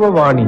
യുവവാണി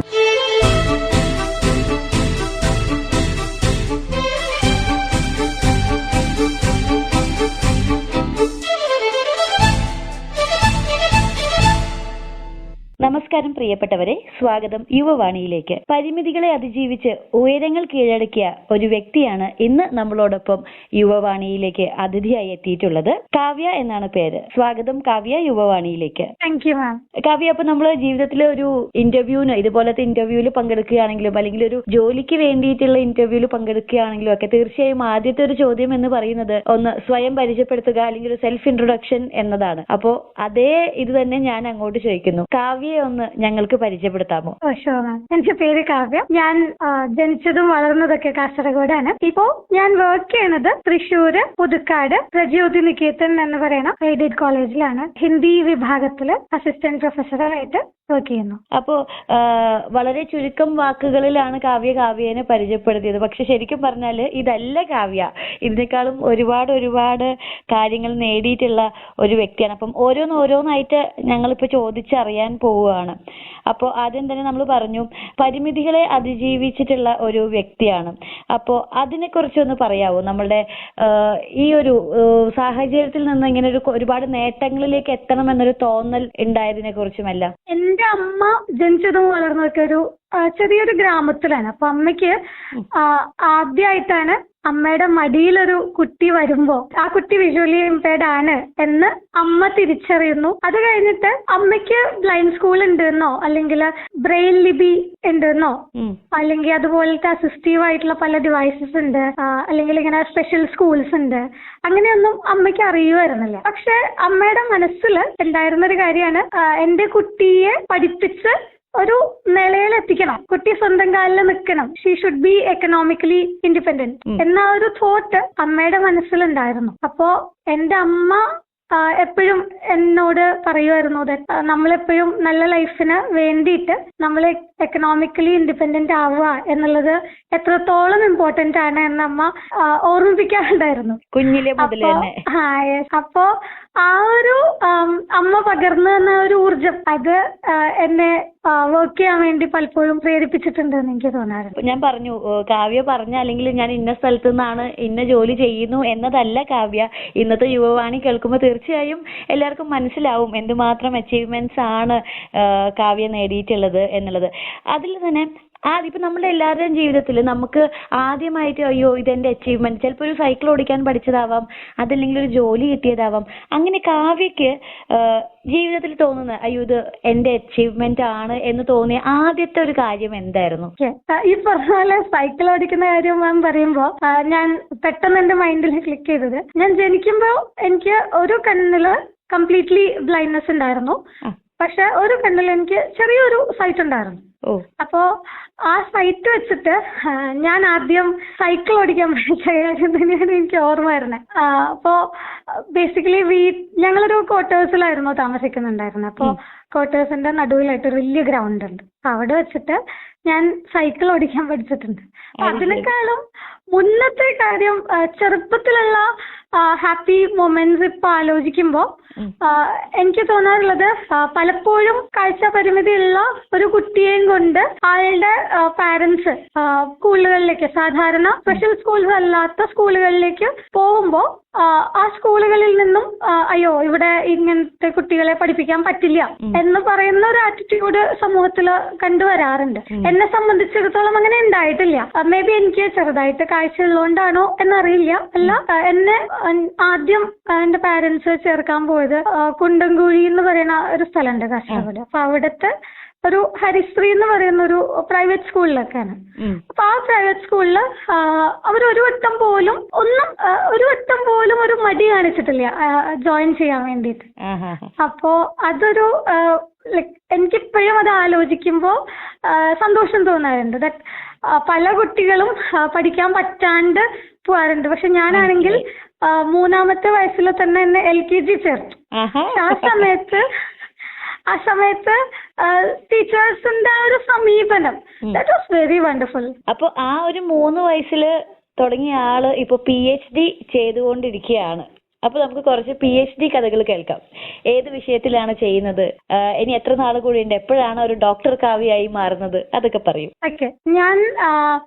നമസ്കാരം പ്രിയപ്പെട്ടവരെ സ്വാഗതം യുവവാണിയിലേക്ക്. പരിമിതികളെ അതിജീവിച്ച് ഉയരങ്ങൾ കീഴടക്കിയ ഒരു വ്യക്തിയാണ് ഇന്ന് നമ്മളോടൊപ്പം യുവവാണിയിലേക്ക് അതിഥിയായി എത്തിയിട്ടുള്ളത്. കാവ്യ എന്നാണ് പേര്. സ്വാഗതം കാവ്യ യുവവാണിയിലേക്ക്. താങ്ക് യു മാം കാവ്യ അപ്പൊ നമ്മൾ ജീവിതത്തിലെ ഒരു ഇന്റർവ്യൂവിന് ഇതുപോലത്തെ ഇന്റർവ്യൂവിൽ പങ്കെടുക്കുകയാണെങ്കിലും അല്ലെങ്കിൽ ഒരു ജോലിക്ക് വേണ്ടിയിട്ടുള്ള ഇന്റർവ്യൂവിൽ പങ്കെടുക്കുകയാണെങ്കിലും ഒക്കെ തീർച്ചയായും ആദ്യത്തെ ഒരു ചോദ്യം എന്ന് പറയുന്നത് ഒന്ന് സ്വയം പരിചയപ്പെടുത്തുക അല്ലെങ്കിൽ ഒരു സെൽഫ് ഇൻട്രൊഡക്ഷൻ എന്നതാണ്. അപ്പോ അതേ ഇത് തന്നെ ഞാൻ അങ്ങോട്ട് ചോദിക്കുന്നു. കാവ്യയെ ഒന്ന് ഞങ്ങൾക്ക് പരിചയപ്പെടുത്താമോ? ഷോ എന്റെ പേര് കാവ്യ. ഞാൻ ജനിച്ചതും വളർന്നതൊക്കെ കാസർഗോഡാണ്. ഇപ്പോ ഞാൻ വർക്ക് ചെയ്യണത് തൃശ്ശൂര് പുതുക്കാട് പ്രജ്യോതി നികേതൻ എന്ന് പറയുന്ന എയ്ഡഡ് കോളേജിലാണ്. ഹിന്ദി വിഭാഗത്തിൽ അസിസ്റ്റന്റ് പ്രൊഫസറായിട്ട് അപ്പോ വളരെ ചുരുക്കം വാക്കുകളിലാണ് കാവ്യ കാവ്യേനെ പരിചയപ്പെടുത്തിയത്. പക്ഷെ ശരിക്കും പറഞ്ഞാൽ ഇതല്ല കാവ്യ. ഇതിനേക്കാളും ഒരുപാട് ഒരുപാട് കാര്യങ്ങൾ നേടിയിട്ടുള്ള ഒരു വ്യക്തിയാണ്. അപ്പം ഓരോന്ന് ഓരോന്നായിട്ട് ഞങ്ങളിപ്പോ ചോദിച്ചറിയാൻ പോവുകയാണ്. അപ്പോ ആദ്യം തന്നെ നമ്മൾ പറഞ്ഞു പരിമിതികളെ അതിജീവിച്ചിട്ടുള്ള ഒരു വ്യക്തിയാണ്. അപ്പോ അതിനെ കുറിച്ചൊന്ന് പറയാവോ? നമ്മളുടെ ഈ ഒരു സാഹചര്യത്തിൽ നിന്ന് ഇങ്ങനെ ഒരു ഒരുപാട് നേട്ടങ്ങളിലേക്ക് എത്തണം എന്നൊരു തോന്നൽ ഉണ്ടായതിനെ കുറിച്ചുമെല്ലാം എന്റെ അമ്മ ജനിച്ചതും വളർന്നതൊക്കെ ഒരു ചെറിയൊരു ഗ്രാമത്തിലാണ്. അപ്പൊ അമ്മയ്ക്ക് ആദ്യമായിട്ടാണ് അമ്മയുടെ മടിയിലൊരു കുട്ടി വരുമ്പോ ആ കുട്ടി വിഷ്വലി ഇമ്പയർഡ് ആണ് എന്ന് അമ്മ തിരിച്ചറിയുന്നു അത് കഴിഞ്ഞിട്ട് അമ്മയ്ക്ക് ബ്ലൈൻഡ് സ്കൂൾ ഉണ്ടെന്നോ അല്ലെങ്കിൽ ബ്രെയിൻ ലിപി ഉണ്ടെന്നോ. അല്ലെങ്കിൽ അതുപോലത്തെ അസിസ്റ്റീവ് ആയിട്ടുള്ള പല ഡിവൈസസ് ഉണ്ട് അല്ലെങ്കിൽ ഇങ്ങനെ സ്പെഷ്യൽ സ്കൂൾസ് ഉണ്ട് അങ്ങനെയൊന്നും അമ്മയ്ക്ക് അറിയുമായിരുന്നില്ല പക്ഷെ അമ്മയുടെ മനസ്സിൽ ഉണ്ടായിരുന്ന ഒരു കാര്യമാണ് എന്റെ കുട്ടിയെ പഠിപ്പിച്ച് ഒരു നിലയിൽ എത്തിക്കണം. കുട്ടി സ്വന്തം കാലിൽ നിൽക്കണം. She should be economically independent. എന്ന ഒരു തോട്ട് അമ്മയുടെ മനസ്സിലുണ്ടായിരുന്നു. അപ്പോ എന്റെ അമ്മ എപ്പോഴും എന്നോട് പറയുമായിരുന്നു ആ, നമ്മളെപ്പോഴും നല്ല ലൈഫിന് വേണ്ടിയിട്ട് നമ്മൾ എക്കണോമിക്കലി ഇൻഡിപെൻഡന്റ് ആവുക എന്നുള്ളത് എത്രത്തോളം ഇമ്പോർട്ടന്റ് ആണ് എന്ന് അമ്മ ഓർമ്മിപ്പിക്കാറുണ്ടായിരുന്നു. കുഞ്ഞിലെ അപ്പോ ആ ഒരു അമ്മ പകർന്നു തന്ന ഒരു ഊർജം അത് എന്നെ വർക്ക് ചെയ്യാൻ വേണ്ടി പലപ്പോഴും പ്രേരിപ്പിച്ചിട്ടുണ്ട് എന്ന് എനിക്ക് തോന്നാറുണ്ട്. ഞാൻ പറഞ്ഞു കാവ്യ പറഞ്ഞ അല്ലെങ്കിൽ ഞാൻ ഇന്ന സ്ഥലത്തു നിന്നാണ് ഇന്ന ജോലി ചെയ്യുന്നു എന്നതല്ല കാവ്യ. ഇന്നത്തെ യുവവാണി കേൾക്കുമ്പോൾ തീർച്ചയായും എല്ലാവർക്കും മനസ്സിലാവും എന്തുമാത്രം അച്ചീവ്മെന്റ്സ് ആണ് കാവ്യ നേടിയിട്ടുള്ളത് എന്നുള്ളത്. അതിൽ തന്നെ ആദ്യം ഇപ്പൊ നമ്മുടെ എല്ലാവരുടെയും ജീവിതത്തിൽ നമുക്ക് ആദ്യമായിട്ട് അയ്യോ ഇതെന്റെ അച്ചീവ്മെന്റ് ചിലപ്പോ ഒരു സൈക്കിൾ ഓടിക്കാൻ പഠിച്ചതാവാം അതല്ലെങ്കിൽ ഒരു ജോലി കിട്ടിയതാവാം. അങ്ങനെ കാവ്യക്ക് ഏഹ് ജീവിതത്തിൽ തോന്നുന്ന അയ്യോ ഇത് എന്റെ അച്ചീവ്മെന്റ് ആണ് എന്ന് തോന്നിയ ആദ്യത്തെ ഒരു കാര്യം എന്തായിരുന്നു? ഈ പറഞ്ഞ പോലെ സൈക്കിൾ ഓടിക്കുന്ന കാര്യം മാം പറയുമ്പോ ആ, ഞാൻ പെട്ടെന്ന് എന്റെ മൈൻഡിൽ ക്ലിക്ക് ചെയ്തത്. ഞാൻ ജനിക്കുമ്പോ എനിക്ക് ഒരു കണ്ണിൽ കംപ്ലീറ്റ്ലി ബ്ലൈൻഡ്നെസ് ഉണ്ടായിരുന്നു. ആ. പക്ഷെ ഒരു കണ്ണിൽ എനിക്ക് ചെറിയൊരു സൈറ്റ് ഉണ്ടായിരുന്നു. അപ്പോ ആ സൈറ്റ് വെച്ചിട്ട് ഞാൻ ആദ്യം സൈക്കിൾ ഓടിക്കാൻ പഠിച്ച കാര്യം തന്നെയാണ് എനിക്ക് ഓർമ്മ വരുന്നത് അപ്പോ ബേസിക്കലി വീ ഞങ്ങളൊരു ക്വാർട്ടേഴ്സിലായിരുന്നു താമസിക്കുന്നുണ്ടായിരുന്നത് അപ്പോ. ക്വാർട്ടേഴ്സിന്റെ നടുവിലായിട്ട് ഒരു വലിയ ഗ്രൗണ്ട് ഉണ്ട്. അപ്പൊ അവിടെ വെച്ചിട്ട് ഞാൻ സൈക്കിൾ ഓടിക്കാൻ പഠിച്ചിട്ടുണ്ട്. അതിനേക്കാളും മുന്നത്തെ കാര്യം ചെറുപ്പത്തിലുള്ള ഹാപ്പി മൊമെന്റ്സ് ഇപ്പൊ ആലോചിക്കുമ്പോ എനിക്ക് തോന്നാറുള്ളത് പലപ്പോഴും കാഴ്ച പരിമിതിയുള്ള ഒരു കുട്ടിയെയും കൊണ്ട് അയാളുടെ പാരന്റ്സ് സ്കൂളുകളിലേക്ക് സാധാരണ സ്പെഷ്യൽ സ്കൂൾസ് അല്ലാത്ത സ്കൂളുകളിലേക്ക് പോകുമ്പോ ആ, ആ സ്കൂളുകളിൽ നിന്നും അയ്യോ ഇവിടെ ഇങ്ങനത്തെ കുട്ടികളെ പഠിപ്പിക്കാൻ പറ്റില്ല എന്ന് പറയുന്ന ഒരു ആറ്റിറ്റ്യൂഡ് സമൂഹത്തിൽ കണ്ടുവരാറുണ്ട്. എന്നെ സംബന്ധിച്ചിടത്തോളം അങ്ങനെ ഉണ്ടായിട്ടില്ല. മേ ബി എനിക്ക് ചെറുതായിട്ട് കാഴ്ച ഉള്ളതുകൊണ്ടാണോ എന്നറിയില്ല. അല്ല എന്നെ ആദ്യം എന്റെ പാരന്റ്സ് ചേർക്കാൻ പോയത് കുണ്ടംകുഴി എന്ന് പറയുന്ന ഒരു സ്ഥലമുണ്ട് കാസർഗോഡ്. അപ്പൊ അവിടുത്തെ ഒരു ഹരിശ്രീ എന്ന് പറയുന്ന ഒരു പ്രൈവറ്റ് സ്കൂളിലൊക്കെയാണ്. അപ്പൊ ആ പ്രൈവറ്റ് സ്കൂളിൽ അവർ ഒരു വട്ടം പോലും ഒന്നും ഒരു വട്ടം പോലും ഒരു മടി കാണിച്ചിട്ടില്ല ജോയിൻ ചെയ്യാൻ വേണ്ടിയിട്ട്. അപ്പോ അതൊരു ലൈക് എനിക്കിപ്പോഴും അത് ആലോചിക്കുമ്പോൾ സന്തോഷം തോന്നാറുണ്ട്. ദാറ്റ് പല കുട്ടികളും പഠിക്കാൻ പറ്റാണ്ട് പോവാറുണ്ട്. പക്ഷെ ഞാനാണെങ്കിൽ മൂന്നാമത്തെ വയസ്സിൽ തന്നെ എന്നെ എൽ കെ ജി ചേർത്തു. ആ സമയത്ത് ആ സമയത്ത് ടീച്ചേഴ്സിന്റെ ആ ഒരു സമീപനം. ദാറ്റ് വാസ് വെരി വണ്ടർഫുൾ അപ്പൊ ആ ഒരു മൂന്ന് വയസ്സിൽ തുടങ്ങിയ ആൾ ഇപ്പൊ പി എച്ച് ഡി ചെയ്തുകൊണ്ടിരിക്കുകയാണ്. അപ്പൊ നമുക്ക് കുറച്ച് പി എച്ച് ഡി കഥകൾ കേൾക്കാം. ഏത് വിഷയത്തിലാണ് ചെയ്യുന്നത്? ഇനി എത്ര നാൾ കൂടിയുണ്ട് എപ്പോഴാണ് ഒരു ഡോക്ടർ കാവ്യായി മാറുന്നത്? അതൊക്കെ പറയൂ. ഓക്കെ. ഞാൻ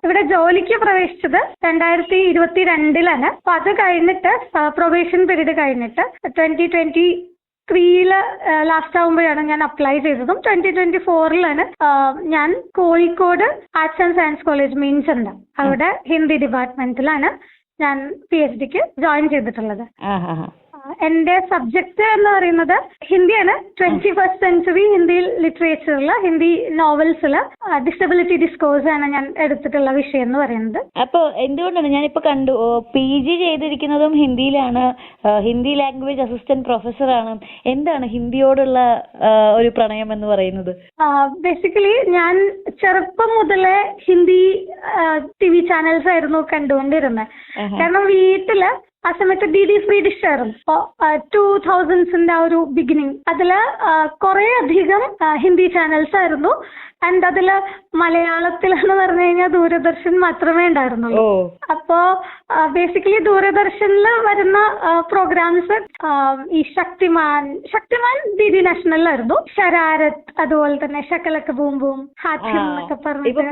ഇവിടെ ജോലിക്ക് പ്രവേശിച്ചത് രണ്ടായിരത്തി ഇരുപത്തി രണ്ടിലാണ് അപ്പൊ അത് കഴിഞ്ഞിട്ട് പ്രൊബേഷൻ പീരീഡ് കഴിഞ്ഞിട്ട് ട്വന്റി ട്വന്റി ത്രീയിൽ ലാസ്റ്റ് ആകുമ്പോഴാണ് ഞാൻ അപ്ലൈ ചെയ്തതും. ട്വന്റി ട്വന്റി ഫോറിലാണ് ഞാൻ Kozhikode arts and science college means ഉണ്ട് അവിടെ ഹിന്ദി ഡിപ്പാർട്ട്മെന്റിലാണ് ഞാൻ പി എച്ച് ഡിക്ക് ജോയിൻ ചെയ്തിട്ടുള്ളത്. എന്റെ സബ്ജക്ട് എന്ന് പറയുന്നത് ഹിന്ദിയാണ്. ട്വന്റി ഫസ്റ്റ് സെഞ്ചുറി ഹിന്ദി ലിറ്ററേച്ചറിൽ ഹിന്ദി നോവൽസിൽ ഡിസബിലിറ്റി ഡിസ്കോഴ്സ് ആണ് ഞാൻ എടുത്തിട്ടുള്ള വിഷയം എന്ന് പറയുന്നത്. അപ്പൊ എന്തുകൊണ്ടാണ് ഞാനിപ്പോ കണ്ടു പി ജി ചെയ്തിരിക്കുന്നതും ഹിന്ദിയിലാണ് ഹിന്ദി ലാംഗ്വേജ് അസിസ്റ്റന്റ് പ്രൊഫസർ ആണ്. എന്താണ് ഹിന്ദിയോടുള്ള ഒരു പ്രണയം എന്ന് പറയുന്നത്? ബേസിക്കലി ഞാൻ ചെറുപ്പം മുതലേ ഹിന്ദി ടി വി ചാനൽസ് ആയിരുന്നു കണ്ടുകൊണ്ടിരുന്നത്. കാരണം വീട്ടിൽ ആ സമയത്ത് ഡി ഡി ഫ്രീ ഡിഷ് ആയിരുന്നു ടൂ തൗസൻഡ്സിന്റെ ആ ഒരു ബിഗിനിങ് അതിൽ കുറെ അധികം ഹിന്ദി ചാനൽസ് ആയിരുന്നു. ആൻഡ് അതിൽ മലയാളത്തിൽ എന്ന് പറഞ്ഞു കഴിഞ്ഞാൽ ദൂരദർശൻ മാത്രമേ ഉണ്ടായിരുന്നുള്ളൂ. അപ്പോ ബേസിക്കലി ദൂരദർശനിൽ വരുന്ന പ്രോഗ്രാംസ് ഈ ശക്തിമാൻ ശക്തിമാൻ ദീദി നാഷണലിലായിരുന്നു. ശരാരത് അതുപോലെ തന്നെ ശക്കലൊക്കെ ബൂം ബൂം ഹാത്യം. എന്നൊക്കെ പറഞ്ഞിട്ട്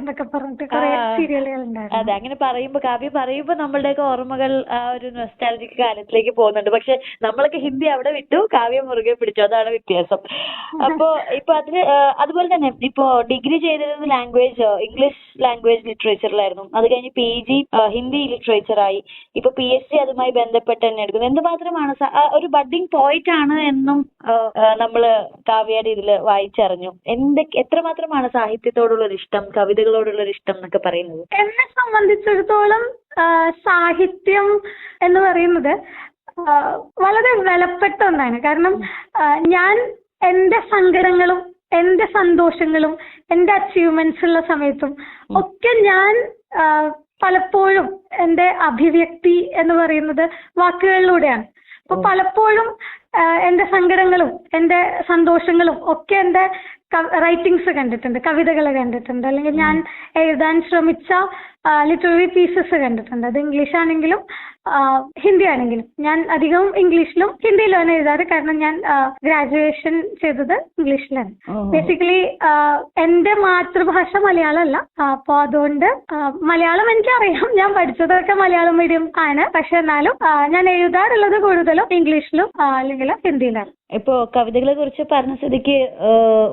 എന്നൊക്കെ പറഞ്ഞിട്ട് കുറെ സീരിയലുകൾ ഉണ്ടായിരുന്നു. അതെ അങ്ങനെ പറയുമ്പോ കാവ്യ പറയുമ്പോ നമ്മളുടെയൊക്കെ ഓർമ്മകൾ ആ ഒരു നൊസ്റ്റാലജിക് കാലത്തിലേക്ക് പോകുന്നുണ്ട്. പക്ഷെ നമ്മളൊക്കെ ഹിന്ദി അവിടെ വിട്ടു കാവ്യ മുറുകെ പിടിച്ചു. അതാണ് വ്യത്യാസം. അപ്പോ ഇപ്പൊ അതിൽ അതുപോലെ തന്നെ ഇപ്പോ ഡിഗ്രി ചെയ്തിരുന്നത് ലാംഗ്വേജ് ഇംഗ്ലീഷ് ലാംഗ്വേജ് ലിറ്ററേച്ചറിലായിരുന്നു അത് കഴിഞ്ഞ് പി ജി ഹിന്ദി ലിറ്ററേച്ചറായി ഇപ്പൊ പി എസ് സി അതുമായി ബന്ധപ്പെട്ട് തന്നെ എടുക്കുന്നു. എന്തുമാത്രമാണ് ഒരു ബഡ്ഡിംഗ് പോയിന്റ് ആണ് എന്നും നമ്മൾ കാവ്യയുടെ ഇതിൽ വായിച്ചറിഞ്ഞു. എന്തൊക്കെ എത്രമാത്രമാണ് സാഹിത്യത്തോടുള്ള ഒരു ഇഷ്ടം കവിതകളോടുള്ള ഒരു ഇഷ്ടം എന്നൊക്കെ പറയുന്നത്? എന്നെ സംബന്ധിച്ചിടത്തോളം സാഹിത്യം എന്ന് പറയുന്നത് വളരെ വിലപ്പെട്ട ഒന്നാണ്. കാരണം ഞാൻ എന്റെ സങ്കടങ്ങളും എന്റെ സന്തോഷങ്ങളും എന്റെ അച്ചീവ്മെന്റ്സ് ഉള്ള സമയത്തും ഒക്കെ ഞാൻ പലപ്പോഴും എന്റെ അഭിവ്യക്തി എന്ന് പറയുന്നത് വാക്കുകളിലൂടെയാണ്. അപ്പൊ പലപ്പോഴും എന്റെ സങ്കടങ്ങളും എന്റെ സന്തോഷങ്ങളും ഒക്കെ എന്റെ റൈറ്റിങ്സ് കണ്ടിട്ടുണ്ട് കവിതകൾ കണ്ടിട്ടുണ്ട്. അല്ലെങ്കിൽ ഞാൻ എഴുതാൻ ശ്രമിച്ച ലിറ്റററി പീസസ് കണ്ടിട്ടുണ്ട്. അത് ഇംഗ്ലീഷ് ആണെങ്കിലും ഹിന്ദി ആണെങ്കിലും. ഞാൻ അധികവും ഇംഗ്ലീഷിലും ഹിന്ദിയിലാണ് എഴുതാറ്. കാരണം ഞാൻ ഗ്രാജുവേഷൻ ചെയ്തത് ഇംഗ്ലീഷിലാണ് ബേസിക്കലി എന്റെ മാതൃഭാഷ മലയാളമല്ല. അപ്പോൾ അതുകൊണ്ട് മലയാളം എനിക്കറിയാം. ഞാൻ പഠിച്ചതൊക്കെ മലയാളം മീഡിയം ആണ്. പക്ഷെ എന്നാലും ഞാൻ എഴുതാറുള്ളത് കൂടുതലും ഇംഗ്ലീഷിലും അല്ലെങ്കിൽ ഹിന്ദിയിലാണ്. ഇപ്പോ കവിതകളെ കുറിച്ച് പറഞ്ഞ സ്ഥിതിക്ക്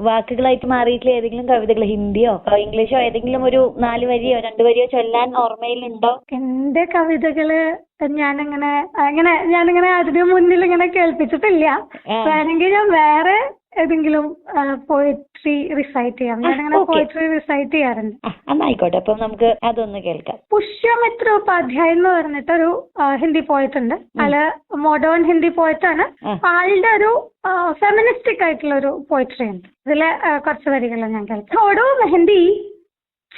വാക്കുകളായിട്ട് മാറിയിട്ടുള്ള ഏതെങ്കിലും കവിതകൾ ഹിന്ദിയോ ഇംഗ്ലീഷോ ഏതെങ്കിലും ഒരു നാല് വരിയോ രണ്ട് വരിയോ ചൊല്ലാൻ ഓർമ്മയിലുണ്ടോ? എന്റെ കവിതകൾ ഞാനിങ്ങനെ അങ്ങനെ ഞാനിങ്ങനെ അതിനു മുന്നിൽ ഇങ്ങനെ കേൾപ്പിച്ചിട്ടില്ല. വേണമെങ്കിൽ ഞാൻ വേറെ ഏതെങ്കിലും പോയട്രി റിസൈറ്റ് ചെയ്യാം. ഞാനങ്ങനെ പോയട്രി റിസൈറ്റ് ചെയ്യാറുണ്ട്. ആയിക്കോട്ടെ. നമുക്ക് അതൊന്ന് കേൾക്കാം. പുഷ്യമിത്ര ഉപാധ്യായ എന്ന് പറഞ്ഞിട്ടൊരു ഹിന്ദി പോയറ്റ് ഉണ്ട്. അയാൾ മോഡേൺ ഹിന്ദി പോയറ്റാണ് ആളുടെ ഒരു ഫെമിനിസ്റ്റിക് ആയിട്ടുള്ള ഒരു പോയട്രി ഉണ്ട്. ഇതിലെ കുറച്ച് വരികൾ ഞാൻ കേൾക്കാം. ഓടോ മെഹന്തി.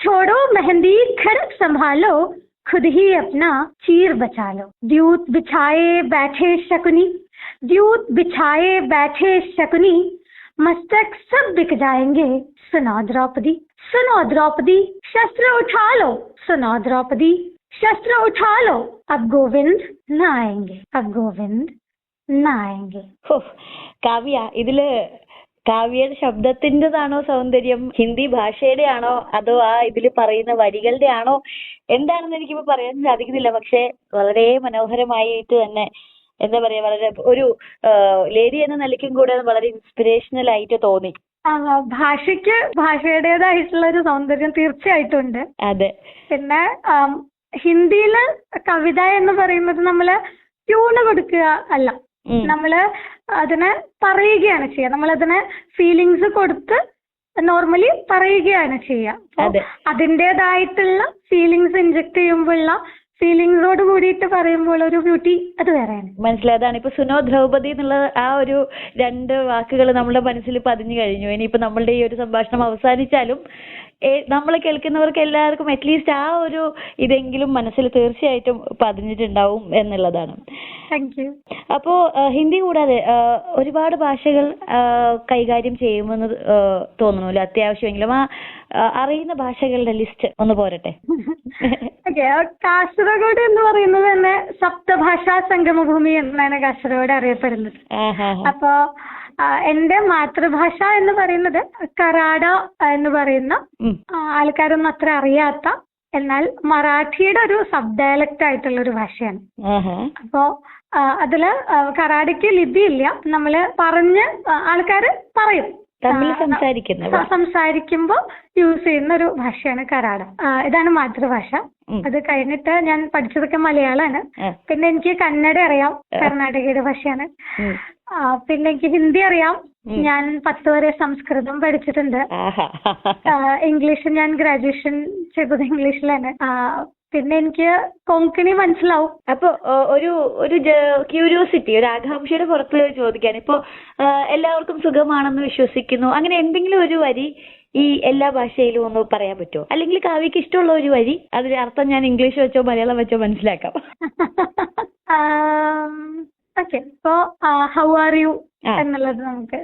छोड़ो मेहंदी खड़क संभालो, खुद ही अपना चीर बचा लो। द्यूत बिछाए बैठे शकुनी, द्यूत बिछाए बैठे शकुनी, मस्तक सब बिक जाएँगे, सुनो द्रौपदी सुनो द्रौपदी, शस्त्र उठा लो, सुनो द्रौपदी, शस्त्र उठा लो, अब गोविंद ना आएँगे, अब गोविंद ना आएँगे। काव्या इधर കാവ്യയുടെ ശബ്ദത്തിന്റെതാണോ സൗന്ദര്യം? ഹിന്ദി ഭാഷയുടെ ആണോ അതോ ആ ഇതിൽ പറയുന്ന വരികളുടെയാണോ? എന്താണെന്ന് എനിക്കിപ്പോ പറയാൻ സാധിക്കുന്നില്ല. പക്ഷെ വളരെ മനോഹരമായിട്ട് തന്നെ എന്താ പറയാ വളരെ ഒരു ലേഡി എന്ന നിലയ്ക്കും കൂടെ വളരെ ഇൻസ്പിറേഷണൽ ആയിട്ട് തോന്നി ഭാഷയ്ക്ക് ഭാഷയുടേതായിട്ടുള്ള ഒരു സൗന്ദര്യം തീർച്ചയായിട്ടും ഉണ്ട് അതെ. പിന്നെ ഹിന്ദിയിൽ കവിത എന്ന് പറയുന്നത് നമ്മൾ ട്യൂണ് കൊടുക്കുക അല്ല. നമ്മൾ അതിനെ പറയുകയാണ് ചെയ്യുക. നമ്മളതിനെ ഫീലിങ്സ് കൊടുത്ത് നോർമലി പറയുകയാണ് ചെയ്യുക. അപ്പൊ അതെ. അതിന്റെതായിട്ടുള്ള ഫീലിങ്സ് ഇൻജെക്ട് ചെയ്യുമ്പോഴുള്ള ഫീലിങ്സോട് കൂടിയിട്ട് പറയുമ്പോൾ ഒരു ബ്യൂട്ടി അത് വേറെയാണ്. മനസ്സിലായി. അതാണ് ഇപ്പൊ സുനോ ദ്രൗപദി എന്നുള്ള ആ ഒരു രണ്ട് വാക്കുകൾ നമ്മുടെ മനസ്സിൽ പതിഞ്ഞു കഴിഞ്ഞു. ഇനിയിപ്പോ നമ്മളുടെ ഈ ഒരു സംഭാഷണം അവസാനിച്ചാലും നമ്മൾ കേൾക്കുന്നവർക്ക് എല്ലാവർക്കും അറ്റ്ലീസ്റ്റ് ആ ഒരു ഇതെങ്കിലും മനസ്സിൽ തീർച്ചയായിട്ടും പതിഞ്ഞിട്ടുണ്ടാവും എന്നുള്ളതാണ്. അപ്പോ ഹിന്ദി കൂടാതെ ഒരുപാട് ഭാഷകൾ കൈകാര്യം ചെയ്യുമെന്ന് തോന്നണല്ലോ അത്യാവശ്യമെങ്കിലും ആ അറിയുന്ന ഭാഷകളുടെ ലിസ്റ്റ് ഒന്ന് പോരട്ടെ. കാസർഗോഡ് എന്ന് പറയുന്നത് തന്നെ സപ്തഭാഷാ സംഗമഭൂമി എന്നാണ് കാസർഗോഡ് അറിയപ്പെടുന്നത്. അപ്പോ എന്റെ മാതൃഭാഷ എന്ന് പറയുന്നത് കറാട എന്ന് പറയുന്ന ആൾക്കാരൊന്നും അത്ര അറിയാത്ത എന്നാൽ മറാഠിയുടെ ഒരു സബ് ഡയലക്റ്റ് ആയിട്ടുള്ള ഒരു ഭാഷയാണ്. അപ്പോ അതിൽ കറാടയ്ക്ക് ലിപിയില്ല നമ്മൾ പറഞ്ഞ് ആൾക്കാര് പറയും. സംസാരിക്കുമ്പോ യൂസ് ചെയ്യുന്ന ഒരു ഭാഷയാണ് കറാട ആ, ഇതാണ് മാതൃഭാഷ. അത് കഴിഞ്ഞിട്ട് ഞാൻ പഠിച്ചതൊക്കെ മലയാളമാണ് പിന്നെ എനിക്ക് കന്നഡ അറിയാം. കർണാടകയുടെ ഭാഷയാണ്. പിന്നെ എനിക്ക് ഹിന്ദി അറിയാം. ഞാൻ പത്ത് വരെ സംസ്കൃതം പഠിച്ചിട്ടുണ്ട്. ഇംഗ്ലീഷ് ഞാൻ ഗ്രാജുവേഷൻ ചെയ്തത് ഇംഗ്ലീഷിലാണ്. പിന്നെ എനിക്ക് കൊങ്കണി മനസ്സിലാവും. അപ്പൊ ഒരു ഒരു ക്യൂരിയോസിറ്റി ഒരു ആകാംക്ഷയുടെ പുറത്ത് ചോദിക്കാൻ ഇപ്പൊ എല്ലാവർക്കും സുഖമാണെന്ന് വിശ്വസിക്കുന്നു. അങ്ങനെ എന്തെങ്കിലും ഒരു വരി ഈ എല്ലാ ഭാഷയിലും ഒന്ന് പറയാൻ പറ്റുമോ? അല്ലെങ്കിൽ കാവ്യക്ക് ഇഷ്ടമുള്ള ഒരു വരി അതിന്റെ അർത്ഥം ഞാൻ ഇംഗ്ലീഷ് വെച്ചോ മലയാളം വെച്ചോ മനസ്സിലാക്കാം. Okay how are you. എന്നുള്ളത് നമുക്ക്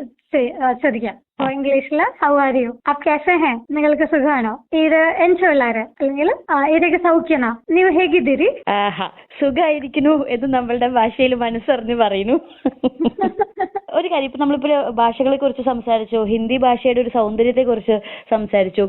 ശ്രദ്ധിക്കാം. അപ്പൊ ഇംഗ്ലീഷിൽ how are you up cash ഹേ. നിങ്ങൾക്ക് സുഖമാണോ ഇത് എൻഷോല്ലാര് അല്ലെങ്കിൽ ഇതൊക്കെ സൗഖ്യനാ നീവ് ഹേഗിതിരി? സുഖായിരിക്കുന്നു എന്ന് നമ്മളുടെ ഭാഷയിൽ മനസ്സറിഞ്ഞ് പറയുന്നു. ഒരു കാര്യം ഇപ്പൊ നമ്മളിപ്പോ ഭാഷകളെ കുറിച്ച് സംസാരിച്ചു ഹിന്ദി ഭാഷയുടെ ഒരു സൗന്ദര്യത്തെ കുറിച്ച് സംസാരിച്ചു.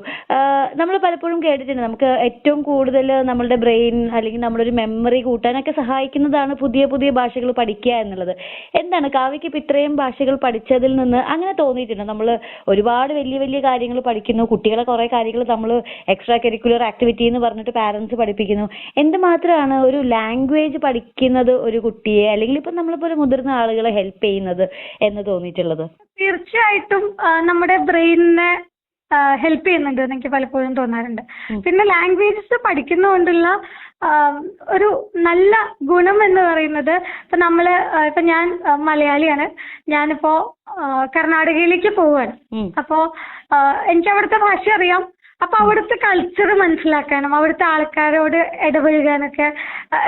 നമ്മൾ പലപ്പോഴും കേട്ടിട്ടുണ്ട് നമുക്ക് ഏറ്റവും കൂടുതൽ നമ്മളുടെ ബ്രെയിൻ അല്ലെങ്കിൽ നമ്മളൊരു ഒരു മെമ്മറി കൂട്ടാനൊക്കെ സഹായിക്കുന്നതാണ് പുതിയ പുതിയ ഭാഷകൾ പഠിക്കുക എന്നുള്ളത്. എന്താണ് കാവ്യക്ക് ഇപ്പൊ ഇത്രയും ഭാഷകൾ പഠിച്ചതിൽ നിന്ന് അങ്ങനെ തോന്നിയിട്ടുണ്ട്. നമ്മൾ ഒരുപാട് വലിയ വലിയ കാര്യങ്ങൾ പഠിക്കുന്നു. കുട്ടികളെ കുറെ കാര്യങ്ങൾ നമ്മൾ എക്സ്ട്രാ കരിക്കുലർ ആക്ടിവിറ്റി എന്ന് പറഞ്ഞിട്ട് പാരന്റ്സ് പഠിപ്പിക്കുന്നു. എന്തുമാത്രമാണ് ഒരു ലാംഗ്വേജ് പഠിക്കുന്നത് ഒരു കുട്ടിയെ? അല്ലെങ്കിൽ ഇപ്പൊ നമ്മളിപ്പോ ഒരു മുതിർന്ന ആളുകളെ ഹെൽപ്പ് ചെയ്യുന്നത് എന്ന് തോന്നിയിട്ടുള്ളത്? തീർച്ചയായിട്ടും നമ്മുടെ ബ്രെയിനിനെ ഹെൽപ്പ് ചെയ്യുന്നുണ്ട് എന്ന് എനിക്ക് പലപ്പോഴും തോന്നാറുണ്ട്. പിന്നെ ലാംഗ്വേജസ് പഠിക്കുന്നതുകൊണ്ടുള്ള ഒരു നല്ല ഗുണം എന്ന് പറയുന്നത് ഇപ്പൊ നമ്മൾ ഇപ്പൊ ഞാൻ മലയാളിയാണ്. ഞാനിപ്പോ കർണാടകയിലേക്ക് പോവാണ്. അപ്പോ എനിക്ക് അവിടുത്തെ ഭാഷ അറിയാം. അപ്പൊ അവിടുത്തെ കൾച്ചർ മനസ്സിലാക്കാനും അവിടുത്തെ ആൾക്കാരോട് ഇടപഴകാനൊക്കെ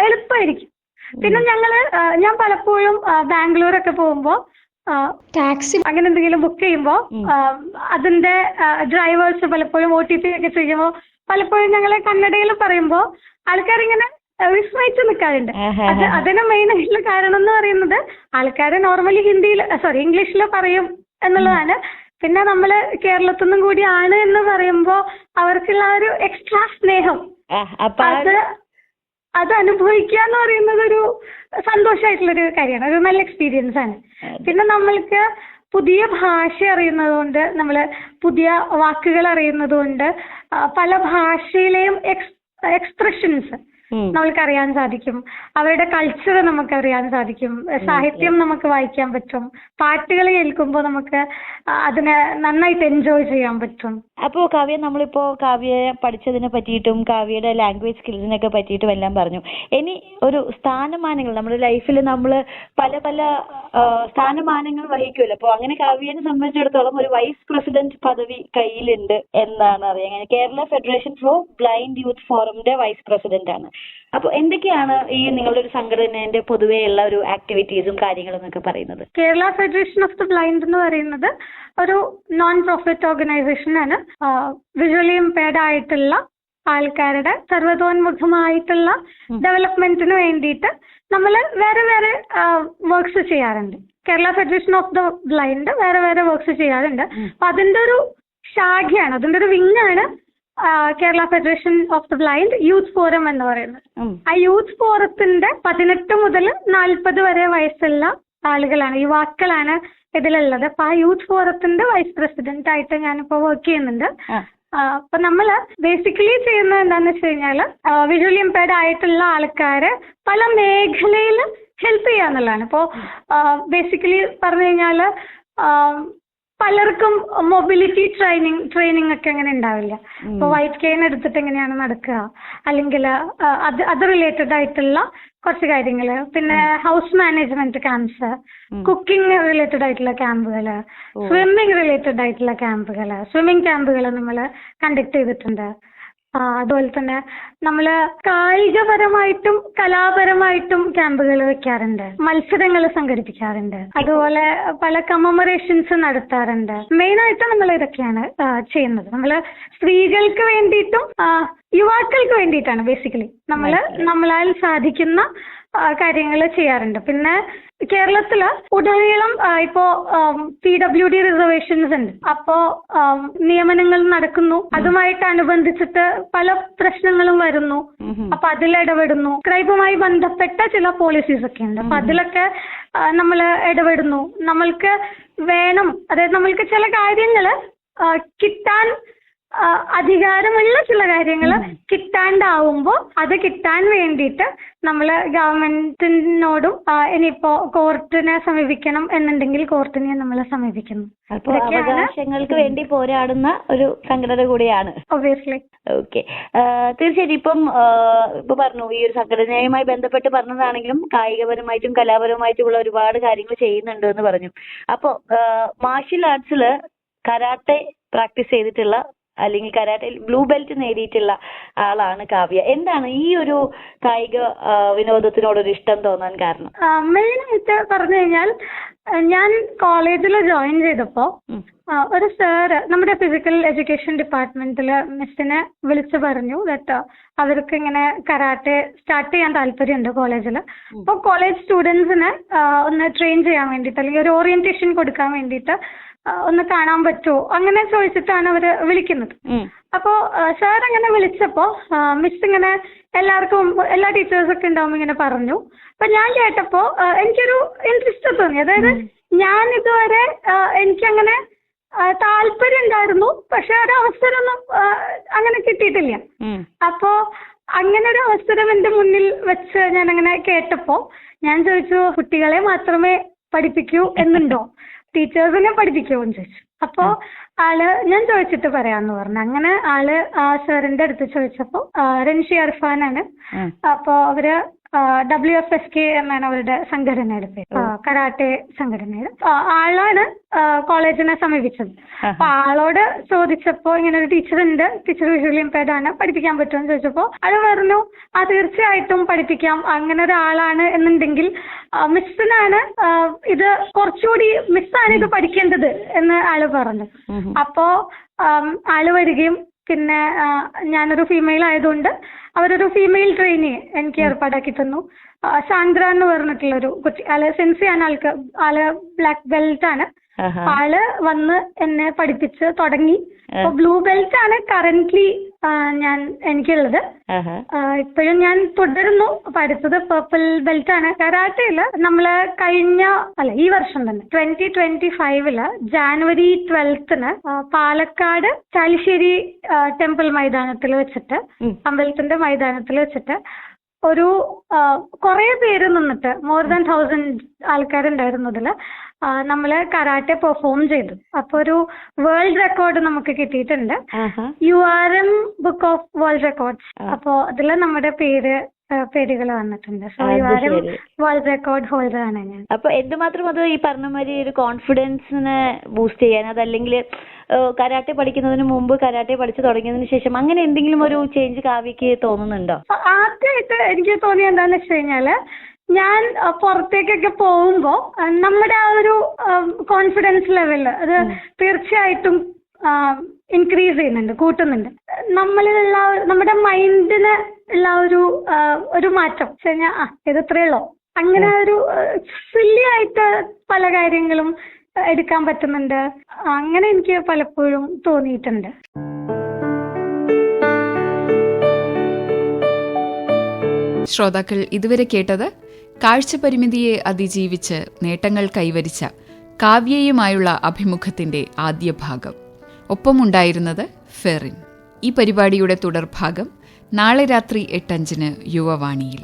എളുപ്പമായിരിക്കും പിന്നെ ഞങ്ങൾ ഞാൻ പലപ്പോഴും ബാംഗ്ലൂർ ഒക്കെ പോകുമ്പോ ടാക്സി അങ്ങനെ എന്തെങ്കിലും ബുക്ക് ചെയ്യുമ്പോൾ അതിന്റെ ഡ്രൈവേഴ്സ് പലപ്പോഴും ഒ ടി പി ഒക്കെ ചെയ്യുമ്പോൾ പലപ്പോഴും ഞങ്ങളെ കന്നഡയിൽ പറയുമ്പോ ആൾക്കാരിങ്ങനെ വിസ്മയിച്ചു നിൽക്കാറുണ്ട്. അത് അതിന് മെയിൻ ആയിട്ടുള്ള കാരണം എന്ന് പറയുന്നത് ആൾക്കാർ നോർമലി ഹിന്ദിയിൽ സോറി ഇംഗ്ലീഷിൽ പറയും എന്നുള്ളതാണ്. പിന്നെ നമ്മൾ കേരളത്തിൽ നിന്നും കൂടി ആണ് എന്ന് പറയുമ്പോ അവർക്കുള്ള ഒരു എക്സ്ട്രാ സ്നേഹം. അപ്പൊ അത് അത് അനുഭവിക്കുക എന്ന് പറയുന്നത് ഒരു സന്തോഷമായിട്ടുള്ളൊരു കാര്യമാണ് ഒരു നല്ല എക്സ്പീരിയൻസ് ആണ് പിന്നെ നമ്മൾക്ക് പുതിയ ഭാഷ അറിയുന്നത് കൊണ്ട് നമ്മൾ പുതിയ വാക്കുകൾ അറിയുന്നത് കൊണ്ട് പല ഭാഷയിലെയും എക്സ് എക്സ്പ്രഷൻസ്. നമ്മൾക്ക് അറിയാൻ സാധിക്കും. അവരുടെ കൾച്ചർ നമുക്ക് അറിയാൻ സാധിക്കും സാഹിത്യം നമുക്ക് വായിക്കാൻ പറ്റും. പാട്ടുകൾ കേൾക്കുമ്പോൾ നമുക്ക് അതിനെ നന്നായിട്ട് എൻജോയ് ചെയ്യാൻ പറ്റും. അപ്പോ കാവ്യ നമ്മളിപ്പോ കാവ്യ പഠിച്ചതിനെ പറ്റിയിട്ടും കാവ്യയുടെ ലാംഗ്വേജ് സ്കിൽസിനൊക്കെ പറ്റിയിട്ടും എല്ലാം പറഞ്ഞു. ഇനി ഒരു സ്ഥാനമാനങ്ങൾ നമ്മുടെ ലൈഫിൽ നമ്മൾ പല പല സ്ഥാനമാനങ്ങൾ വഹിക്കുമല്ലോ. അപ്പോൾ അങ്ങനെ കാവ്യനെ സംബന്ധിച്ചിടത്തോളം ഒരു വൈസ് പ്രസിഡന്റ് പദവി കയ്യിലുണ്ട് എന്നാണ് അറിയാൻ Kerala federation for blind youth ഫോറമിന്റെ vice president ആണ്. അപ്പൊ എന്തൊക്കെയാണ് ഈ നിങ്ങളുടെ ഒരു സംഘടനയുടെ പൊതുവെയുള്ള ഒരു ആക്ടിവിറ്റീസും കാര്യങ്ങളും എന്നൊക്കെ പറയുന്നത്? Kerala federation of the blind എന്ന് പറയുന്നത് ഒരു നോൺ പ്രോഫിറ്റ് ഓർഗനൈസേഷൻ ആണ് വിഷ്വലി ഇമ്പയർഡ് ആയിട്ടുള്ള ആൾക്കാരുടെ സർവതോന്മുഖമായിട്ടുള്ള ഡെവലപ്മെന്റിന് വേണ്ടിയിട്ട് നമ്മൾ വേറെ വേറെ വർക്ക്സ് ചെയ്യാറുണ്ട്. Kerala federation of the blind വേറെ വേറെ വർക്ക്സ് ചെയ്യാറുണ്ട്. അപ്പൊ അതിന്റെ ഒരു ശാഖയാണ് അതിന്റെ ഒരു വിങ്ങാണ് Kerala federation of the blind youth forum എന്ന് പറയുന്നത്. ആ യൂത്ത് ഫോറത്തിന്റെ പതിനെട്ട് മുതൽ നാൽപ്പത് വരെ വയസ്സുള്ള ആളുകളാണ് യുവാക്കളാണ് ഇതിലുള്ളത്. അപ്പൊ ആ യൂത്ത് ഫോറത്തിന്റെ വൈസ് പ്രസിഡന്റ് ആയിട്ട് ഞാനിപ്പോ വർക്ക് ചെയ്യുന്നുണ്ട്. അപ്പൊ നമ്മൾ ബേസിക്കലി ചെയ്യുന്നത് എന്താണെന്ന് വെച്ച് കഴിഞ്ഞാൽ വിഷ്വലി ഇമ്പയർഡ് ആയിട്ടുള്ള ആൾക്കാരെ പല മേഖലയിൽ ഹെൽപ്പ് ചെയ്യുക എന്നുള്ളതാണ് ഇപ്പോ ബേസിക്കലി പറഞ്ഞു കഴിഞ്ഞാൽ പലർക്കും മൊബിലിറ്റി ട്രെയിനിങ് ട്രെയിനിങ് ഒക്കെ അങ്ങനെ ഉണ്ടാവില്ല. ഇപ്പൊ വൈറ്റ് കെയിൻ എടുത്തിട്ട് എങ്ങനെയാണ് നടക്കുക? അല്ലെങ്കിൽ അത് അത് റിലേറ്റഡ് ആയിട്ടുള്ള കുറച്ച് കാര്യങ്ങൾ പിന്നെ house management camps cooking related ആയിട്ടുള്ള ക്യാമ്പുകൾ സ്വിമ്മിംഗ് റിലേറ്റഡ് ആയിട്ടുള്ള ക്യാമ്പുകൾ സ്വിമ്മിംഗ് ക്യാമ്പുകൾ നമ്മൾ കണ്ടക്ട് ചെയ്തിട്ടുണ്ട്. അതുപോലെ തന്നെ നമ്മൾ കായികപരമായിട്ടും കലാപരമായിട്ടും ക്യാമ്പുകൾ വെക്കാറുണ്ട്. മത്സരങ്ങൾ സംഘടിപ്പിക്കാറുണ്ട്. അതുപോലെ പല കമമറേഷൻസ് നടത്താറുണ്ട്. മെയിനായിട്ട് നമ്മൾ ഇതൊക്കെയാണ് ചെയ്യുന്നത്. നമ്മൾ സ്ത്രീകൾക്ക് വേണ്ടിയിട്ടും യുവാക്കൾക്ക് വേണ്ടിയിട്ടാണ് ബേസിക്കലി നമ്മൾ നമ്മളാൽ സാധിക്കുന്ന കാര്യങ്ങൾ ചെയ്യാറുണ്ട്. പിന്നെ കേരളത്തിൽ ഉടനീളം ഇപ്പോ പി ഡബ്ല്യു ഡി റിസർവേഷൻസ് ഉണ്ട്. അപ്പോ നിയമനങ്ങൾ നടക്കുന്നു. അതുമായിട്ട് അനുബന്ധിച്ചിട്ട് പല പ്രശ്നങ്ങളും വരുന്നു. അപ്പൊ അതിൽ ഇടപെടുന്നു. ക്രൈബുമായി ബന്ധപ്പെട്ട ചില പോളിസീസ് ഒക്കെ ഉണ്ട്. അപ്പൊ അതിലൊക്കെ നമ്മൾ ഇടപെടുന്നു. നമ്മൾക്ക് വേണം അതായത് നമ്മൾക്ക് ചില കാര്യങ്ങൾ കിട്ടാൻ അധികാരമുള്ള ചില കാര്യങ്ങൾ കിട്ടാണ്ടാവുമ്പോ അത് കിട്ടാൻ വേണ്ടിയിട്ട് നമ്മൾ ഗവൺമെന്റിനോടും ഇനിയിപ്പോ കോർട്ടിനെ സമീപിക്കണം എന്നുണ്ടെങ്കിൽ കോർട്ടിനെ നമ്മൾ സമീപിക്കുന്നു. അവകാശങ്ങൾക്ക് വേണ്ടി പോരാടുന്ന ഒരു സംഘടന കൂടിയാണ്. ഒബിയസ്ലി ഓക്കെ തീർച്ചയായിട്ടും ഇപ്പം ഇപ്പൊ പറഞ്ഞു ഈ ഒരു സംഘടനയുമായി ബന്ധപ്പെട്ട് പറഞ്ഞതാണെങ്കിലും കായികപരമായിട്ടും കലാപരമായിട്ടുമുള്ള ഒരുപാട് കാര്യങ്ങൾ ചെയ്യുന്നുണ്ട് എന്ന് പറഞ്ഞു. അപ്പൊ മാർഷ്യൽ ആർട്സിൽ കരാട്ടെ പ്രാക്ടീസ് ചെയ്തിട്ടുള്ള അല്ലെങ്കിൽ കരാട്ടയിൽ ബ്ലൂ ബെൽറ്റ് നേടിയിട്ടുള്ള ആളാണ് കാവ്യ. എന്താണ് ഈ ഒരു കായിക വിനോദത്തിനോട് വിനോദത്തിനോടൊരു ഇഷ്ടം തോന്നാൻ കാരണം? മെയിൻ ആയിട്ട് പറഞ്ഞു കഴിഞ്ഞാൽ ഞാൻ കോളേജിൽ ജോയിൻ ചെയ്തപ്പോ ഒരു സാറ് നമ്മുടെ ഫിസിക്കൽ എഡ്യൂക്കേഷൻ ഡിപ്പാർട്ട്മെന്റിൽ മിസ്സിനെ വിളിച്ചു പറഞ്ഞു ദറ്റ് അവർക്ക് ഇങ്ങനെ കരാട്ടെ സ്റ്റാർട്ട് ചെയ്യാൻ താല്പര്യമുണ്ട് കോളേജിൽ അപ്പോൾ കോളേജ് സ്റ്റുഡൻസിനെ ഒന്ന് ട്രെയിൻ ചെയ്യാൻ വേണ്ടിയിട്ട് അല്ലെങ്കിൽ ഒരു ഓറിയന്റേഷൻ കൊടുക്കാൻ വേണ്ടിയിട്ട് ഒന്ന് കാണാൻ പറ്റുമോ അങ്ങനെ ചോദിച്ചിട്ടാണ് അവർ വിളിക്കുന്നത്. അപ്പോ സാർ അങ്ങനെ വിളിച്ചപ്പോ മിസ് ഇങ്ങനെ എല്ലാവർക്കും എല്ലാ ടീച്ചേഴ്സ് ഒക്കെ ഉണ്ടാവും ഇങ്ങനെ പറഞ്ഞു. അപ്പൊ ഞാൻ കേട്ടപ്പോ എനിക്കൊരു ഇൻട്രസ്റ്റ് തോന്നി. അതായത് ഞാൻ ഇതുവരെ എനിക്കങ്ങനെ താല്പര്യം ഉണ്ടായിരുന്നു. പക്ഷെ ഒരു അവസരമൊന്നും അങ്ങനെ കിട്ടിയിട്ടില്ല. അപ്പോ അങ്ങനെ ഒരു അവസരം എന്റെ മുന്നിൽ വെച്ച് ഞാൻ അങ്ങനെ കേട്ടപ്പോ ഞാൻ ചോദിച്ചു കുട്ടികളെ മാത്രമേ പഠിപ്പിക്കൂ എന്നുണ്ടോ? ടീച്ചേഴ്സിനെ പഠിപ്പിക്കുമോന്ന് ചോദിച്ചു. അപ്പോ ആൾ ഞാൻ ചോദിച്ചിട്ട് പറയാന്ന് പറഞ്ഞു. അങ്ങനെ ആൾ ആ സാറിന്റെ അടുത്ത് ചോദിച്ചപ്പോ ആ, റൻഷി അർഫാനാണ്. അപ്പോ അവർ ഡബ്ല്യു എഫ് എസ് കെ എന്നാണ് അവരുടെ സംഘടനയുടെ പേര്. കരാട്ടെ സംഘടനയുടെ ആളാണ് കോളേജിനെ സമീപിച്ചത്. അപ്പൊ ആളോട് ചോദിച്ചപ്പോ ഇങ്ങനെ ഒരു ടീച്ചർ ഉണ്ട് ടീച്ചർ വിഷ്വലി ഇമ്പയർഡ് ആണ് പഠിപ്പിക്കാൻ പറ്റുമോ എന്ന് ചോദിച്ചപ്പോ അത് പറഞ്ഞു ആ തീർച്ചയായിട്ടും പഠിപ്പിക്കാം അങ്ങനെ ഒരാളാണ് എന്നുണ്ടെങ്കിൽ മിസ്സിനാണ് ഇത് കുറച്ചുകൂടി മിസ്സാണ് ഇത് പഠിക്കേണ്ടത് എന്ന് ആൾ പറഞ്ഞു. അപ്പോ ആൾ വരികയും പിന്നെ ഞാനൊരു ഫീമെയിൽ ആയതുകൊണ്ട് അവരൊരു ഫീമെയിൽ ട്രെയിനിയെ എനിക്ക് ഏർപ്പാടാക്കി തന്നു സാന്ദ്ര എന്ന് പറഞ്ഞിട്ടുള്ളൊരു കുട്ടി ആൾ സെൻസിയാണ് ആൾക്ക് ആൾ ബ്ലാക്ക് ബെൽറ്റ് ആണ്. ആൾ വന്ന് എന്നെ പഠിപ്പിച്ച് തുടങ്ങി. ഇപ്പൊ ബ്ലൂ ബെൽറ്റ് ആണ് കറന്റ്ലി ഞാൻ എനിക്കുള്ളത്. ഇപ്പോഴും ഞാൻ തുടരുന്നു. അപ്പൊ അടുത്തത് പർപ്പിൾ ബെൽറ്റ് ആണ്. കരാട്ടയിൽ നമ്മൾ കഴിഞ്ഞ അല്ല ഈ വർഷം തന്നെ ട്വന്റി ട്വന്റി ഫൈവിൽ ജാനുവരി ട്വൽത്തിന് പാലക്കാട് ചാലിശ്ശേരി ടെമ്പിൾ മൈതാനത്തിൽ വെച്ചിട്ട്. അമ്പലത്തിന്റെ മൈതാനത്തിൽ വെച്ചിട്ട് ഒരു കുറെ പേര് നിന്നിട്ട് മോർ ദാൻ തൗസൻഡ് ആൾക്കാരുണ്ടായിരുന്നു ഇതിൽ ആ, നമ്മൾ കരാട്ടെ പെർഫോം ചെയ്തു. അപ്പൊ ഒരു വേൾഡ് റെക്കോർഡ് നമുക്ക് കിട്ടിയിട്ടുണ്ട്. U R M book of world records. അപ്പോൾ അപ്പോ അതിൽ നമ്മുടെ പേര് പേരുകൾ വന്നിട്ടുണ്ട്. So U R M world record holder ആണ് ഞാൻ. അപ്പൊ എന്തുമാത്രം അത് ഈ പറഞ്ഞ മാതിരി ഒരു കോൺഫിഡൻസിനെ ബൂസ്റ്റ് ചെയ്യാൻ അതല്ലെങ്കിൽ കരാട്ടെ പഠിക്കുന്നതിന് മുമ്പ് കരാട്ടെ പഠിച്ചു തുടങ്ങിയതിന് ശേഷം അങ്ങനെ എന്തെങ്കിലും ഒരു ചേഞ്ച് കാവ്യക്ക് തോന്നുന്നുണ്ടോ? ആദ്യമായിട്ട് എനിക്ക് തോന്നിയത് എന്താന്ന് വെച്ച് കഴിഞ്ഞാൽ ഞാൻ പുറത്തേക്കൊക്കെ പോകുമ്പോ അഹ് നമ്മുടെ ആ ഒരു കോൺഫിഡൻസ് ലെവൽ അത് തീർച്ചയായിട്ടും ഇൻക്രീസ് ചെയ്യുന്നുണ്ട് കൂട്ടുന്നുണ്ട്. നമ്മളിലുള്ള നമ്മുടെ മൈൻഡിന് ഉള്ള ഒരു ഒരു മാറ്റം. വെച്ച് കഴിഞ്ഞാൽ ആ ഇത് ഇത്രയേ ഉള്ളൂ. അങ്ങനെ ഒരു സില്ലി ആയിട്ട് പല കാര്യങ്ങളും എടുക്കാൻ പറ്റുന്നുണ്ട്. അങ്ങനെ എനിക്ക് പലപ്പോഴും തോന്നിയിട്ടുണ്ട്. ശ്രോതാക്കൾ ഇതുവരെ കേട്ടത് കാഴ്ചപരിമിതിയെ അതിജീവിച്ച് നേട്ടങ്ങൾ കൈവരിച്ച കാവ്യയുമായുള്ള അഭിമുഖത്തിന്റെ ആദ്യ ഭാഗം. ഒപ്പമുണ്ടായിരുന്നത് ഫെറിൻ. ഈ പരിപാടിയുടെ തുടർഭാഗം നാളെ രാത്രി എട്ടഞ്ചിന് യുവവാണിയിൽ.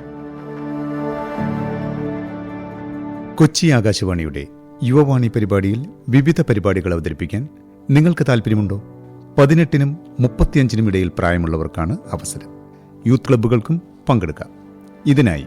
കൊച്ചി ആകാശവാണിയുടെ യുവവാണി പരിപാടിയിൽ വിവിധ പരിപാടികൾ അവതരിപ്പിക്കാൻ നിങ്ങൾക്ക് താല്പര്യമുണ്ടോ പതിനെട്ടിനും മുപ്പത്തിയഞ്ചിനും ഇടയിൽ പ്രായമുള്ളവർക്കാണ് അവസരം. യൂത്ത് ക്ലബ്ബുകൾക്കും പങ്കെടുക്കാം. ഇതിനായി